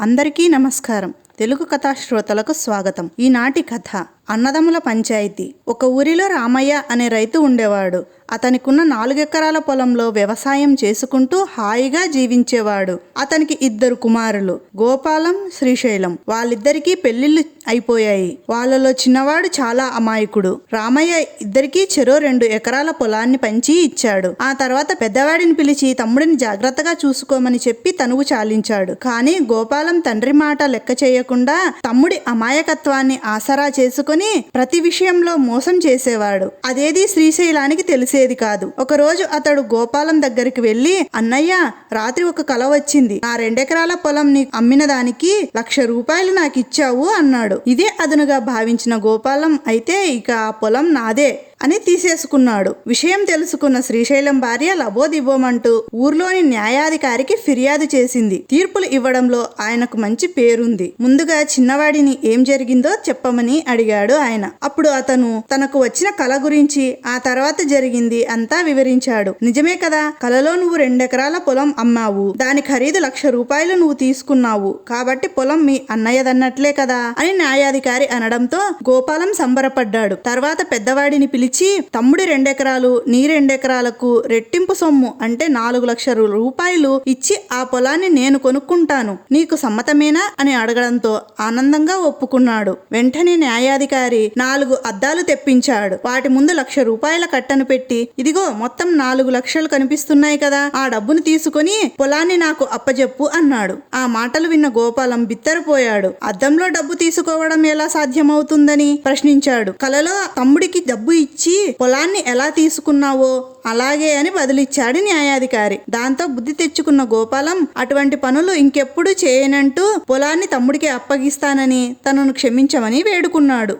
అందరికీ నమస్కారం. తెలుగు కథా శ్రోతలకు స్వాగతం. ఈనాటి కథ అన్నదమ్ముల పంచాయతీ. ఒక ఊరిలో రామయ్య అనే రైతు ఉండేవాడు. అతనికున్న నాలుగెకరాల పొలంలో వ్యవసాయం చేసుకుంటూ హాయిగా జీవించేవాడు. అతనికి ఇద్దరు కుమారులు గోపాలం శ్రీశైలం. వాళ్ళిద్దరికీ పెళ్ళిళ్ళు అయిపోయాయి. వాళ్ళలో చిన్నవాడు చాలా అమాయకుడు. రామయ్య ఇద్దరికీ చెరో రెండు ఎకరాల పొలాన్ని పంచి ఇచ్చాడు. ఆ తర్వాత పెద్దవాడిని పిలిచి తమ్ముడిని జాగ్రత్తగా చూసుకోమని చెప్పి తనువు చాలించాడు. కానీ గోపాలం తండ్రి మాట లెక్క చేయకుండా తమ్ముడి అమాయకత్వాన్ని ఆసరా చేసుకుని ప్రతి విషయంలో మోసం చేసేవాడు. అదేది శ్రీశైలానికి తెలిసేది కాదు. ఒక రోజు అతడు గోపాలం దగ్గరికి వెళ్ళి అన్నయ్య రాత్రి ఒక కల వచ్చింది. ఆ రెండెకరాల పొలం నీకు అమ్మిన దానికి లక్ష రూపాయలు నాకు ఇచ్చావు అన్నాడు. ఇదే అదనుగా భావించిన గోపాలం అయితే ఇక ఆ పొలం నాదే. అని తీసేసుకున్నాడు. విషయం తెలుసుకున్న శ్రీశైలం భార్య లబోదిబోమంటూ ఊర్లోని న్యాయాధికారికి ఫిర్యాదు చేసింది. తీర్పులు ఇవ్వడంలో ఆయనకు మంచి పేరుంది. ముందుగా చిన్నవాడిని ఏం జరిగిందో చెప్పమని అడిగాడు ఆయన. అప్పుడు అతను తనకు వచ్చిన కళ గురించి ఆ తర్వాత జరిగింది అంతా వివరించాడు. నిజమే కదా కలలో నువ్వు రెండెకరాల పొలం అమ్మావు. దాని ఖరీదు లక్ష రూపాయలు నువ్వు తీసుకున్నావు. కాబట్టి పొలం మీ అన్నయ్యదన్నట్లే కదా అని న్యాయాధికారి అనడంతో గోపాలం సంబరపడ్డాడు. తర్వాత పెద్దవాడిని పిలిచి తమ్ముడి రెండెకరాలు నీ రెండెకరాలకు రెట్టింపు సొమ్ము అంటే నాలుగు లక్షల రూపాయలు ఇచ్చి ఆ పొలాన్ని నేను కొనుక్కుంటాను. నీకు సమ్మతమేనా? అని అడగడంతో ఆనందంగా ఒప్పుకున్నాడు. వెంటనే న్యాయాధికారి నాలుగు అద్దాలు తెప్పించాడు. వాటి ముందు లక్ష రూపాయల కట్టను పెట్టి ఇదిగో మొత్తం నాలుగు లక్షలు కనిపిస్తున్నాయి కదా ఆ డబ్బును తీసుకొని పొలాన్ని నాకు అప్పజెప్పు అన్నాడు. ఆ మాటలు విన్న గోపాలం బిత్తరపోయాడు. అద్దంలో డబ్బు తీసుకోవడం ఎలా సాధ్యమవుతుందని ప్రశ్నించాడు. కలలో తమ్ముడికి డబ్బు ఇచ్చి ఇచ్చి పొలాన్ని ఎలా తీసుకున్నావో అలాగే అని బదులిచ్చాడు న్యాయాధికారి. దాంతో బుద్ధి తెచ్చుకున్న గోపాలం అటువంటి పనులు ఇంకెప్పుడు చేయనంటూ పొలాన్ని తమ్ముడికి అప్పగిస్తానని తనను క్షమించమని వేడుకున్నాడు.